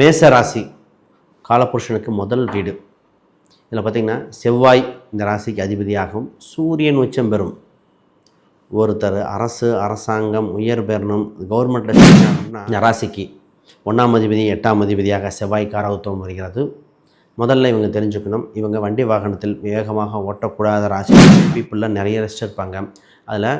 மேச ராசி காலபுருஷனுக்கு முதல் வீடு. இதில் பார்த்திங்கன்னா செவ்வாய் இந்த ராசிக்கு அதிபதியாகும். சூரியன் உச்சம் பெறும். ஒருத்தர் அரசு அரசாங்கம் உயர் பெறணும். கவர்மெண்ட்டில் செய்யணும்னா இந்த ராசிக்கு ஒன்றாம் அதிபதி எட்டாம் அதிபதியாக செவ்வாய் காரகத்துவம் வருகிறது. முதல்ல இவங்க தெரிஞ்சுக்கணும். இவங்க வண்டி வாகனத்தில் வேகமாக ஓட்டக்கூடாத ராசி. பீப்புளில் நிறைய ரெஸ்ட் இருப்பாங்க. அதில்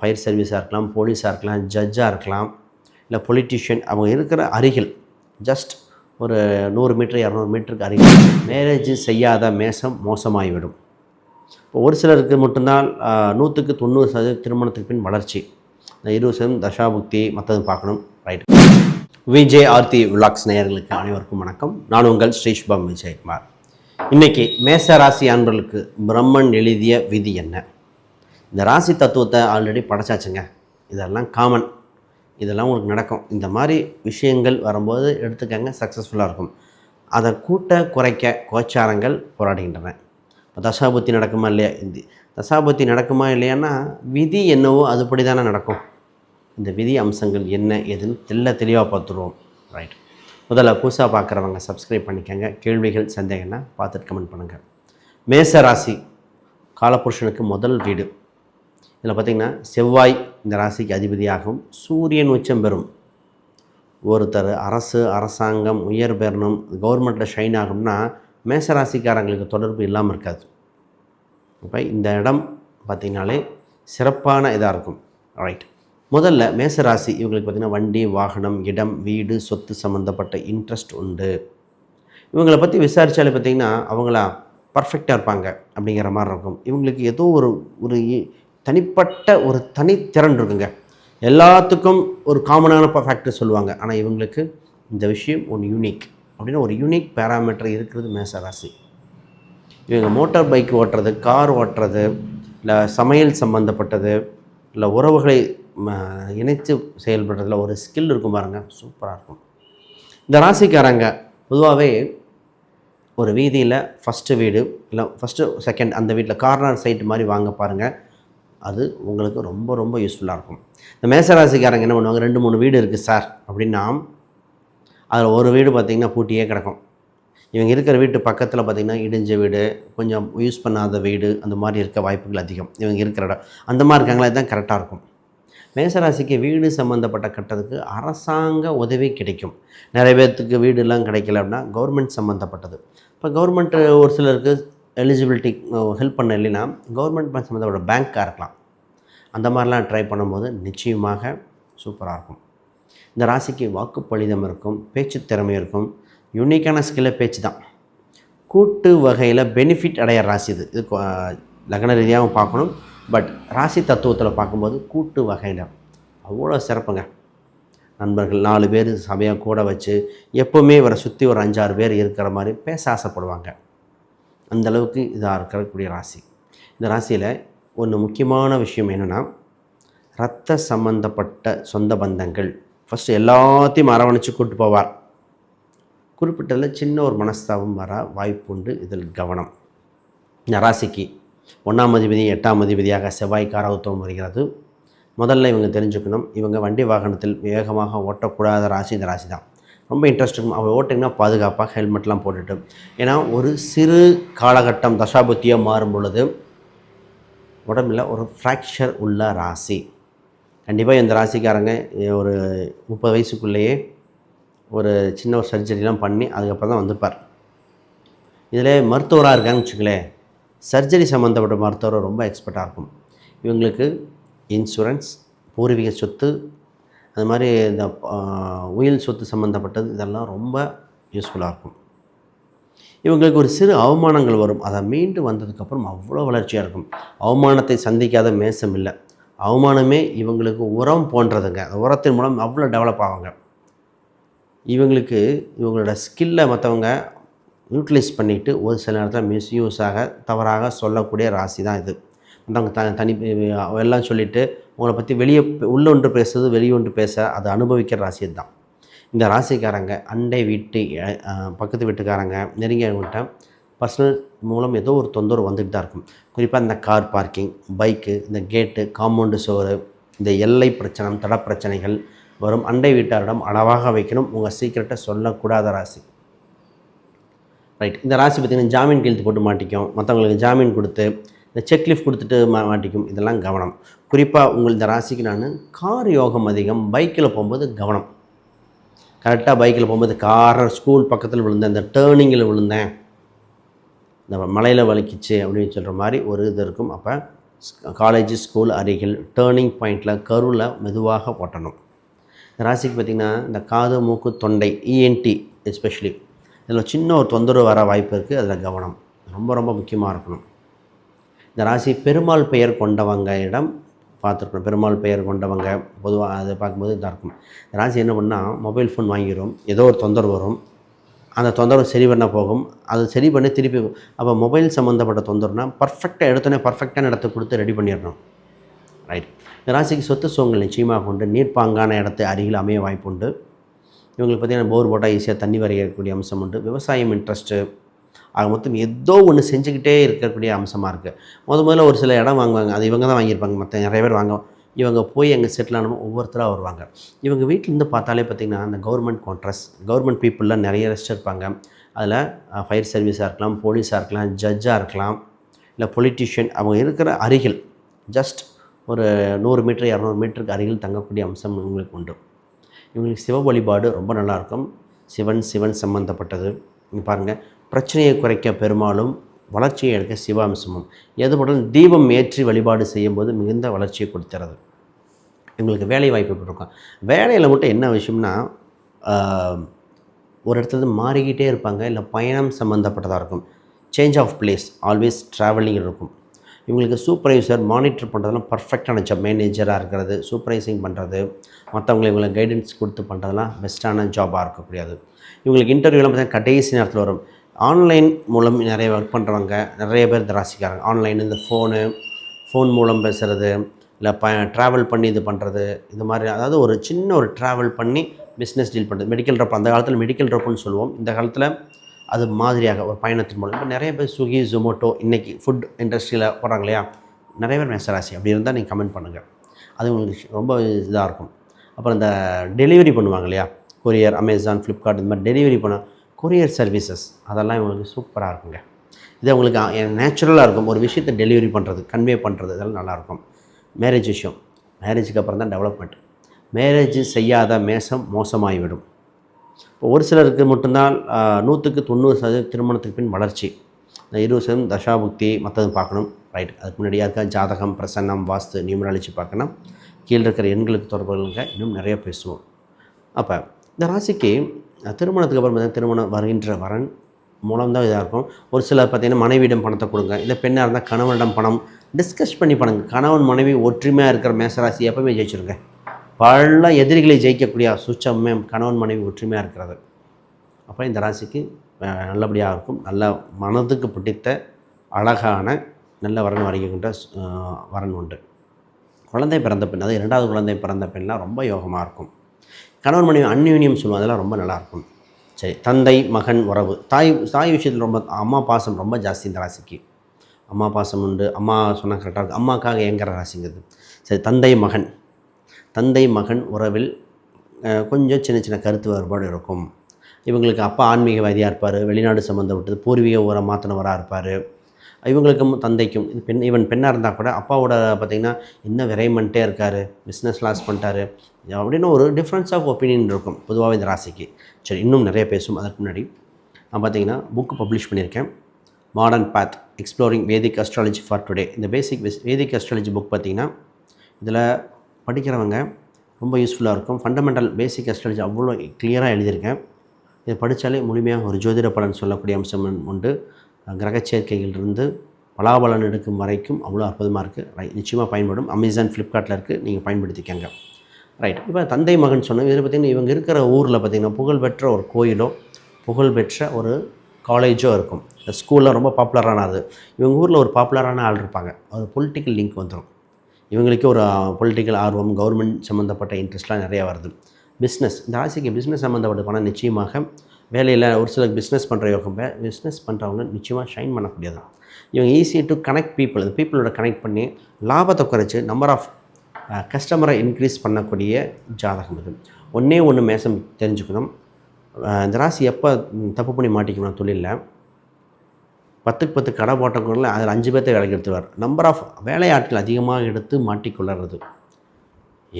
ஃபயர் சர்வீஸாக இருக்கலாம் போலீஸாக இருக்கலாம் ஜட்ஜாக இருக்கலாம். இல்லை பொலிட்டிஷியன் அவங்க இருக்கிற அருகில் ஜஸ்ட் ஒரு நூறு மீட்டர் இரநூறு மீட்டருக்கு அருகில். மேரேஜ் செய்யாத மேசம் மோசமாகிவிடும் இப்போ ஒரு சிலருக்கு மட்டும்தான் நூற்றுக்கு தொண்ணூறு சதவீதம் திருமணத்துக்கு பின் வளர்ச்சி. இந்த இருபது சதவீதம் தசாபுக்தி மற்றது பார்க்கணும். ரைட் விஜய் ஆர்த்தி விலாக்ஸ் நேயர்களுக்கு அனைவருக்கும் வணக்கம். நான் உங்கள் ஸ்ரீஷ்பம் விஜயகுமார். இன்றைக்கி மேச ராசி அன்பர்களுக்கு பிரம்மன் எழுதிய விதி என்ன? இந்த ராசி தத்துவத்தை ஆல்ரெடி படைச்சாச்சுங்க. இதெல்லாம் காமன் இதெல்லாம் உங்களுக்கு நடக்கும். இந்த மாதிரி விஷயங்கள் வரும்போது எடுத்துக்கங்க சக்ஸஸ்ஃபுல்லாக இருக்கும். அதை கூட்ட குறைக்க கோச்சாரங்கள் போராடுகின்றன. இப்போ தசாபுத்தி நடக்குமா இல்லையா? இந்த தசாபுத்தி நடக்குமா இல்லையான்னா விதி என்னவோ அதுபடி தானே நடக்கும். இந்த விதி அம்சங்கள் என்ன ஏதுன்னு தெல்ல தெளிவாக பார்த்துருவோம். ரைட் முதல்ல புதுசாக பார்க்குறவங்க சப்ஸ்கிரைப் பண்ணிக்கோங்க. கேள்விகள் சந்தேகம்னா பார்த்துட்டு கமெண்ட் பண்ணுங்கள் மேச ராசி காலபுருஷனுக்கு முதல் வீடு. இதில் பார்த்திங்கன்னா செவ்வாய் இந்த ராசிக்கு அதிபதியாகும். சூரியன் உச்சம் பெறும். ஒருத்தர் அரசு அரசாங்கம் உயர் பெறணும் கவர்மெண்ட்டில் ஷைன் ஆகும்னா மேச ராசிக்காரங்களுக்கு தொடர்பு இல்லாமல் இருக்காது. இப்போ இந்த இடம் பார்த்திங்கனாலே சிறப்பான இதாக இருக்கும். ரைட் முதல்ல மேச ராசி இவங்களுக்கு பார்த்திங்கன்னா வண்டி வாகனம் இடம் வீடு சொத்து சம்மந்தப்பட்ட இன்ட்ரெஸ்ட் உண்டு. இவங்களை பற்றி விசாரித்தாலே பார்த்திங்கன்னா அவங்களா பர்ஃபெக்டாக இருப்பாங்க அப்படிங்கிற மாதிரி இருக்கும். இவங்களுக்கு ஏதோ ஒரு ஒரு தனிப்பட்ட ஒரு தனித்திறன் இருக்குங்க. எல்லாத்துக்கும் ஒரு காமனான ஃபேக்டர் சொல்லுவாங்க. ஆனால் இவங்களுக்கு இந்த விஷயம் ஒன்று யூனிக் அப்படின்னா ஒரு யூனிக் பேராமீட்டர் இருக்கிறது மேச ராசி இவங்க மோட்டார் பைக் ஓட்டுறது கார் ஓட்டுறது இல்லை சமையல் சம்மந்தப்பட்டது இல்லை உறவுகளை ம, இணைத்து செயல்படுறதுல ஒரு ஸ்கில் இருக்கும் பாருங்கள் சூப்பராக இருக்கும். இந்த ராசிக்காரங்க பொதுவாகவே ஒரு வீதியில் ஃபஸ்ட்டு வீடு இல்லை ஃபஸ்ட்டு செகண்ட் அந்த வீட்டில் கார்னர் சைட் மாதிரி வாங்க பாருங்கள் அது உங்களுக்கு ரொம்ப ரொம்ப யூஸ்ஃபுல்லாக இருக்கும். இந்த மேசராசிக்காரங்க என்ன பண்ணுவாங்க? ரெண்டு மூணு வீடு இருக்குது சார் அப்படின்னா அதில் ஒரு வீடு பார்த்திங்கன்னா பூட்டியே கிடக்கும். இவங்க இருக்கிற வீட்டு பக்கத்தில் பார்த்திங்கன்னா இடிஞ்ச வீடு கொஞ்சம் யூஸ் பண்ணாத வீடு அந்த மாதிரி இருக்க வாய்ப்புகள் அதிகம். இவங்க இருக்கிற இடம். அந்த மாதிரி இருக்காங்களா? இதுதான் கரெக்டாக இருக்கும். மேசராசிக்கு வீடு சம்மந்தப்பட்ட கட்டத்துக்கு அரசாங்க உதவி கிடைக்கும். நிறைய பேர்த்துக்கு வீடுலாம் கிடைக்கல அப்படின்னா கவர்மெண்ட் சம்மந்தப்பட்டது இப்போ கவர்மெண்ட் ஒரு சிலருக்கு எலிஜிபிலிட்டி ஹெல்ப் பண்ண இல்லைன்னா கவர்மெண்ட் சம்மந்தப்பட்ட பேங்க்காக இருக்கலாம். அந்த மாதிரிலாம் ட்ரை பண்ணும்போது நிச்சயமாக சூப்பராக இருக்கும். இந்த ராசிக்கு வாக்குப்பளிதம் இருக்கும் பேச்சு திறமை இருக்கும். யூனிக்கான ஸ்கில்ல பேச்சு தான். கூட்டு வகையில் பெனிஃபிட் அடைய ராசி இது. இது லக்ன ரீதியாகவும் பார்க்கணும். பட் ராசி தத்துவத்தில் பார்க்கும்போது கூட்டு வகையில் அவ்வளோ சிறப்புங்க. நண்பர்கள் நாலு பேர் சபையாக கூட வச்சு எப்போவுமே இவரை சுற்றி ஒரு அஞ்சாறு பேர் இருக்கிற மாதிரி பேச ஆசைப்படுவாங்க. அந்த அளவுக்கு இதாக இருக்கக்கூடிய ராசி. இந்த ராசியில் ஒன்று முக்கியமான விஷயம் என்னென்னா ரத்த சம்பந்தப்பட்ட சொந்த பந்தங்கள். ஃபஸ்ட்டு எல்லாத்தையும் அரவணைச்சு கூட்டு போவார். குறிப்பிட்டதில் சின்ன ஒரு மனஸ்தாபம் வர வாய்ப்புண்டு இதில் கவனம். இந்த ராசிக்கு ஒன்றாம் அதிபதி எட்டாம் அதிபதியாக செவ்வாய் காரகத்துவம் வருகிறது. முதல்ல இவங்க தெரிஞ்சுக்கணும். இவங்க வண்டி வாகனத்தில் வேகமாக ஓட்டக்கூடாத ராசி இந்த ராசி தான் ரொம்ப இன்ட்ரெஸ்ட் இருக்கும். அவர் ஓட்டிங்கன்னா பாதுகாப்பாக ஹெல்மெட்லாம் போட்டுட்டு. ஏன்னா ஒரு சிறு காலகட்டம் தசாபுத்தியாக மாறும் பொழுது உடம்பில் ஒரு ஃப்ராக்சர் உள்ள ராசி. கண்டிப்பாக இந்த ராசிக்காரங்க ஒரு முப்பது வயசுக்குள்ளேயே ஒரு சின்ன ஒரு சர்ஜரிலாம் பண்ணி அதுக்கப்புறம் தான் வந்துப்பார் இதில் மருத்துவராக இருக்காங்கன்னு வச்சுங்களேன் சர்ஜரி சம்மந்தப்பட்ட மருத்துவர் ரொம்ப எக்ஸ்பர்ட்டாக இருக்கும். இவங்களுக்கு இன்சூரன்ஸ் பூர்வீக சொத்து அது மாதிரி இந்த உயில் சொத்து சம்மந்தப்பட்டது இதெல்லாம் ரொம்ப யூஸ்ஃபுல்லாக இருக்கும். இவங்களுக்கு ஒரு சிறு அவமானங்கள் வரும். அதை மீண்டு வந்ததுக்கப்புறம் அவ்வளோ வளர்ச்சியாக இருக்கும். அவமானத்தை சந்திக்காத மேசம் இல்லை. அவமானமே இவங்களுக்கு உரம் போன்றதுங்க. அந்த உரத்தின் மூலம் அவ்வளோ டெவலப் ஆவாங்க. இவங்களுக்கு இவங்களோட ஸ்கில்லை மற்றவங்க யூட்டிலைஸ் பண்ணிவிட்டு ஒரு சில நேரத்தில் மிஸ்யூஸாக தவறாக சொல்லக்கூடிய ராசி தான் இது. நாங்கள் த தனி எல்லாம் சொல்லிவிட்டு உங்களை பற்றி வெளியே உள்ள ஒன்று பேசுறது வெளியே ஒன்று பேச அதை அனுபவிக்கிற ராசி தான். இந்த ராசிக்காரங்க அண்டை வீட்டு பக்கத்து வீட்டுக்காரங்க நெருங்கியவங்கள்ட்ட பர்சனல் மூலம் ஏதோ ஒரு தொந்தரவு வந்துட்டு தான் இருக்கும். குறிப்பாக இந்த கார் பார்க்கிங் பைக்கு இந்த கேட்டு காம்பவுண்டு சோறு இந்த எல்லை பிரச்சனை தட பிரச்சனைகள் வரும். அண்டை வீட்டாரிடம் அளவாக வைக்கணும். உங்கள் சீக்கிரட்டை சொல்லக்கூடாத ராசி. ரைட் இந்த ராசி பார்த்திங்கன்னா ஜாமீன் கெழுத்து போட்டு மாட்டிக்கும். மற்றவங்களுக்கு ஜாமீன் கொடுத்து இந்த செக்லிஃப்ட் கொடுத்துட்டு மா மாட்டிக்கும். இதெல்லாம் கவனம். குறிப்பாக உங்கள் இந்த ராசிக்கு நான் கார் யோகம் அதிகம் பைக்கில் போகும்போது கவனம். கரெக்டாக பைக்கில் போகும்போது காரை ஸ்கூல் பக்கத்தில் விழுந்தேன் இந்த டேர்னிங்கில் விழுந்தேன். இந்த மலையில் வலிக்குச்சு அப்படின்னு சொல்கிற மாதிரி ஒரு இது இருக்கும். அப்போ காலேஜ் ஸ்கூல் அருகில் டேர்னிங் பாயிண்டில் கருவில் மெதுவாக ஓட்டணும் இந்த ராசிக்கு பார்த்திங்கன்னா இந்த காது மூக்கு தொண்டை இஎன்டி எஸ்பெஷலி இதில் சின்ன ஒரு தொந்தரவு வர வாய்ப்பு இருக்குது அதில் கவனம் ரொம்ப ரொம்ப முக்கியமாக இருக்கணும். இந்த ராசி பெருமாள் பெயர் கொண்டவங்க இடம் பார்த்துருக்கணும். பெருமாள் பெயர் கொண்டவங்க பொதுவாக அதை பார்க்கும்போது இதாக இருக்கும். இந்த ராசி என்ன பண்ணால் மொபைல் ஃபோன் வாங்கிடும் ஏதோ ஒரு தொந்தரவு வரும். அந்த தொந்தரவு சரி பண்ண போகும். அது சரி பண்ணி திருப்பி அப்போ மொபைல் சம்மந்தப்பட்ட தொந்தரவுனா பர்ஃபெக்டாக எடுத்தோன்னே பர்ஃபெக்டான இடத்த கொடுத்து ரெடி பண்ணிடணும். ரைட் இந்த ராசிக்கு சொத்து சுகங்கள் நிச்சயமாக உண்டு. நீர்ப்பாங்கான இடத்தை அருகில் அமைய வாய்ப்பு உண்டு இவங்களுக்கு பார்த்திங்கன்னா போர் போட்டால் ஈஸியாக தண்ணி வரையக்கூடிய அம்சம் உண்டு. விவசாயம் இன்ட்ரெஸ்ட்டு ஆக மொத்தம் ஏதோ ஒன்று செஞ்சுக்கிட்டே இருக்கக்கூடிய அம்சமாக இருக்குது முத முதல்ல ஒரு சில இடம் வாங்குவாங்க. அது இவங்க தான் வாங்கியிருப்பாங்க. மற்ற நிறைய பேர் வாங்குவோம் இவங்க போய் அங்கே செட்டில் ஆனவங்க ஒவ்வொருத்தராக வருவாங்க. இவங்க வீட்டிலேருந்து பார்த்தாலே பார்த்திங்கன்னா அந்த கவர்மெண்ட் கான்ட்ரஸ் கவர்மெண்ட் பீப்புளெலாம் நிறைய ரெஸ்ட் இருப்பாங்க. அதில் ஃபயர் சர்வீஸாக இருக்கலாம் போலீஸாக இருக்கலாம் ஜட்ஜாக இருக்கலாம் இல்லை பொலிட்டீஷியன் அவங்க இருக்கிற அருகில் ஜஸ்ட் ஒரு நூறு மீட்டர் இரநூறு மீட்டருக்கு அருகில் தங்கக்கூடிய அம்சம் இவங்களுக்கு உண்டு. இவங்களுக்கு சிவ வழிபாடு ரொம்ப நல்லாயிருக்கும் சிவன் சிவன் சம்பந்தப்பட்டது. பாருங்கள் பிரச்சனையை குறைக்க பெருமாளும் வளர்ச்சியை எடுக்க சிவாம்சமும். எது தீபம் ஏற்றி வழிபாடு செய்யும்போது மிகுந்த வளர்ச்சியை கொடுத்துறது. இவங்களுக்கு வேலை வாய்ப்பு இருக்கும் வேலையில் மட்டும் என்ன விஷயம்னா ஒரு இடத்துல மாறிக்கிட்டே இருப்பாங்க. இல்லை பயணம் சம்மந்தப்பட்டதாக இருக்கும். Change of place always travelling இருக்கும். இவங்களுக்கு சூப்பர்வைசர் மானிட்டர் பண்ணுறதெல்லாம் பர்ஃபெக்டான ஜாப் மேனேஜராக இருக்கிறது சூப்பர்வைசிங் பண்ணுறது மற்றவங்களை இவங்களை கைடன்ஸ் கொடுத்து பண்ணுறதெல்லாம் பெஸ்ட்டான ஜாபாக இருக்கக்கூடியது. இவங்களுக்கு இன்டர்வியூலாம் பார்த்தீங்கன்னா கடைசி நேரத்தில் வரும். ஆன்லைன் மூலம் நிறைய ஒர்க் பண்ணுறவங்க நிறைய பேர் இந்த ராசிக்காரங்க. ஆன்லைன் இந்த ஃபோனு ஃபோன் மூலம் பேசுகிறது இல்லை ப ட்ராவல் பண்ணி இது பண்ணுறது இந்த மாதிரி அதாவது ஒரு சின்ன ஒரு ட்ராவல் பண்ணி பிஸ்னஸ் டீல் பண்ணுறது மெடிக்கல் ரப் அந்த காலத்தில் மெடிக்கல் ரப்புன்னு சொல்லுவோம். இந்த காலத்தில் அது மாதிரியாக ஒரு பயணத்தின் மூலம். இப்போ நிறைய பேர் ஸ்விக்கி ஜொமேட்டோ இன்றைக்கி ஃபுட் இண்டஸ்ட்ரியில் போகிறாங்க இல்லையா? நிறைய பேர் மேசராசி. அப்படி இருந்தால் நீங்கள் கமெண்ட் பண்ணுங்கள் அது உங்களுக்கு ரொம்ப இதாக இருக்கும். அப்புறம் இந்த டெலிவரி பண்ணுவாங்க இல்லையா? கொரியர் அமேசான் ஃப்ளிப்கார்ட் இந்த மாதிரி டெலிவரி பண்ண கொரியர் சர்வீசஸ் அதெல்லாம் இவங்களுக்கு சூப்பராக இருக்குங்க. இது அவங்களுக்கு நேச்சுரலாக இருக்கும். ஒரு விஷயத்தை டெலிவரி பண்ணுறது கன்வே பண்ணுறது இதெல்லாம் நல்லாயிருக்கும். மேரேஜ் விஷயம் மேரேஜுக்கு அப்புறம் தான் டெவலப்மெண்ட் மேரேஜ் செய்யாத மேசம் மோசமாகிவிடும். இப்போ ஒரு சிலருக்கு மட்டும்தான் நூற்றுக்கு தொண்ணூறு சதவீதம் திருமணத்துக்கு பின் வளர்ச்சி. இந்த இருபது சதவீதம் தசாபுக்தி மற்றது பார்க்கணும். ரைட் அதுக்கு முன்னாடியாக இருக்க ஜாதகம் பிரசன்னம் வாஸ்து நியூமராலஜி பார்க்கணும். கீழே இருக்கிற எண்களுக்கு தொடர்புகளுங்க. இன்னும் நிறைய பேசுவோம். அப்போ இந்த ராசிக்கு திருமணத்துக்கு அப்புறம் பார்த்தீங்கன்னா திருமணம் வருகின்ற வரன் மூலம் தான் இதாக இருக்கும். ஒரு சிலர் பார்த்திங்கன்னா மனைவியிடம் பணத்தை கொடுங்க. இல்லை பெண்ணாக இருந்தால் கணவனிடம் பணம். டிஸ்கஸ் பண்ணி பண்ணுங்க. கணவன் மனைவி ஒற்றுமையாக இருக்கிற மேசராசி எப்பவுமே ஜெயிச்சிருங்க. பல எதிரிகளை ஜெயிக்கக்கூடிய சுச்சமே கணவன் மனைவி ஒற்றுமையாக இருக்கிறது. அப்போ இந்த ராசிக்கு நல்லபடியாக இருக்கும். நல்ல மனதுக்கு பிடித்த அழகான நல்ல வரன் வருகின்ற வரன் உண்டு. குழந்தை பிறந்த பெண் அது இரண்டாவது குழந்தை பிறந்த பெண்ணெலாம் ரொம்ப யோகமாக இருக்கும். கணவன் மனைவி அந்யூன்யம் சொல்லுவோம் அதெல்லாம் ரொம்ப நல்லாயிருக்கும். சரி தந்தை மகன் உறவு. தாய் தாய் விஷயத்தில் ரொம்ப அம்மா பாசம் ரொம்ப ஜாஸ்தி இந்த ராசிக்கு. அம்மா பாசம் உண்டு. அம்மா சொன்னால் கரெக்டாக இருக்கும். அம்மாக்காக ஏங்கிற ராசிங்கிறது. சரி தந்தை மகன். தந்தை மகன் உறவில் கொஞ்சம் சின்ன சின்ன கருத்து வேறுபாடு இருக்கும். இவங்களுக்கு அப்பா ஆன்மீகவாதியாக இருப்பார். வெளிநாடு சம்மந்தப்பட்டது பூர்வீக உரம் மாற்றினவராக இருப்பார். இவங்களுக்கும் தந்தைக்கும் இது பெண் இவன் பெண்ணாக இருந்தால் கூட அப்பாவோட பார்த்திங்கன்னா இன்னும் விரைமன்ட்டே இருக்கார் பிஸ்னஸ் லாஸ் பண்ணிட்டாரு அப்படின்னு ஒரு டிஃப்ரென்ஸ் ஆஃப் ஒப்பீனியன் இருக்கும் பொதுவாகவே இந்த ராசிக்கு. சரி இன்னும் நிறைய பேசும் அதற்கு முன்னாடி. நான் பார்த்தீங்கன்னா புக்கு பப்ளிஷ் பண்ணியிருக்கேன் modern path exploring Vedic astrology for today இந்த பேசிக் வேதிக் அஸ்ட்ராலஜி புக் பார்த்தீங்கன்னா இதில் படிக்கிறவங்க ரொம்ப யூஸ்ஃபுல்லாக இருக்கும். ஃபண்டமெண்டல் பேசிக் அஸ்ட்ராலஜி அவ்வளோ கிளியராக எழுதியிருக்கேன். இதை படித்தாலே முழுமையாக ஒரு ஜோதிட பலன் சொல்லக்கூடிய அம்சம் உண்டு. கிரக சேர்க்கைகளிலிருந்து பலாபலன் எடுக்கும் வரைக்கும் அவ்வளோ அற்புதமாக இருக்குது ரைட் நிச்சயமாக பயன்படும். அமேசான் ஃப்ளிப்கார்ட்டில் இருக்குது நீங்கள் பயன்படுத்திக்கங்க. ரைட் இப்போ தந்தை மகன் சொன்ன இதில் பார்த்திங்கன்னா இவங்க இருக்கிற ஊரில் பார்த்திங்கன்னா புகழ்பெற்ற ஒரு கோயிலோ புகழ்பெற்ற ஒரு காலேஜோ இருக்கும். இந்த ஸ்கூலில் ரொம்ப பாப்புலரானது இவங்க ஊரில் ஒரு பாப்புலரான ஆள் இருப்பாங்க. ஒரு பொலிட்டிக்கல் லிங்க் வந்துடும் இவங்களுக்கே ஒரு பொலிட்டிக்கல் ஆர்வம் கவர்மெண்ட் சம்மந்தப்பட்ட இன்ட்ரெஸ்ட்லாம் நிறையா வருது. பிஸ்னஸ் இந்த ராசிக்கு பிஸ்னஸ் சம்மந்தப்பட்ட பணம் நிச்சயமாக வேலையில் ஒரு சிலர் பிஸ்னஸ் பண்ணுற யோகம் பிஸ்னஸ் பண்ணுறவங்க நிச்சயமாக ஷைன் பண்ணக்கூடியது இவங்க ஈஸி டு கனெக்ட் பீப்புள் அந்த பீப்புளோட கனெக்ட் பண்ணி லாபத்தை குறைச்சி நம்பர் ஆஃப் கஸ்டமரை இன்க்ரீஸ் பண்ணக்கூடிய ஜாதகம் இது. ஒன்றே ஒன்று மேசம் தெரிஞ்சுக்கணும். இந்த ராசி எப்போ தப்பு பண்ணி மாட்டிக்கணும் தொழிலில். பத்துக்கு பத்து கடை போட்டக்குள்ள அதில் அஞ்சு பேர்த்த வேலைக்கு எடுத்துருவார் நம்பர் ஆஃப் வேலையாட்கள் அதிகமாக எடுத்து மாட்டிக்கொள்ளறது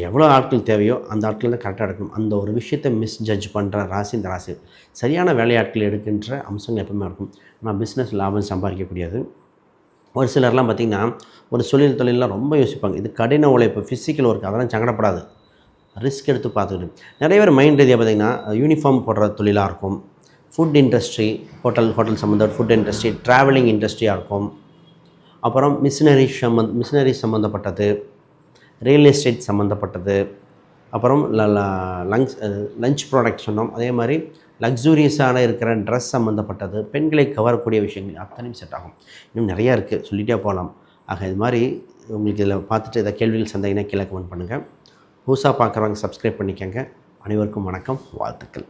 எவ்வளோ ஆட்கள் தேவையோ அந்த ஆட்கள் தான் கரெக்டாக எடுக்கணும். அந்த ஒரு விஷயத்தை மிஸ் ஜட்ஜ் பண்ணுற ராசி இந்த ராசி. சரியான வேலையாட்கள் எடுக்கின்ற அம்சங்கள் எப்பவுமே இருக்கும். ஆனால் பிஸ்னஸ் லாபம் சம்பாதிக்கக்கூடியது ஒரு சிலர்லாம் பார்த்திங்கன்னா ஒரு தொழில் தொழிலெலாம் ரொம்ப யோசிப்பாங்க. இது கடின உழைப்பு ஃபிசிக்கல் ஒர்க் அதெல்லாம் சங்கடப்படாது. ரிஸ்க் எடுத்து பார்த்துக்கிட்டு. நிறைய பேர் மைண்ட் ரீதியாக பார்த்திங்கன்னா யூனிஃபார்ம் போடுற தொழிலாக இருக்கும். ஃபுட் இண்டஸ்ட்ரி ஹோட்டல் ஹோட்டல் சம்மந்த ஃபுட் இண்டஸ்ட்ரி ட்ராவலிங் இண்டஸ்ட்ரியாக இருக்கும். அப்புறம் மிஷினரி சம்மந் மிஷினரி சம்மந்தப்பட்டது. ரியல் எஸ்டேட் சம்மந்தப்பட்டது அப்புறம் லங்ஸ் லஞ்ச் ப்ராடக்ட் சொன்னோம். அதே மாதிரி லக்ஸூரியஸான இருக்கிற ட்ரெஸ் சம்மந்தப்பட்டது பெண்களை கவரக்கூடிய விஷயங்கள் அத்தனையும் செட் ஆகும். இன்னும் நிறையா இருக்குது சொல்லிகிட்டே போகலாம். ஆக இது மாதிரி உங்களுக்கு இதில் பார்த்துட்டு இதை கேள்விகள் சந்தேகம்னா கீழே கமெண்ட் பண்ணுங்கள் புதுசாக பார்க்குறவங்க சப்ஸ்கிரைப் பண்ணிக்கோங்க. அனைவருக்கும் வணக்கம். வாழ்த்துக்கள்.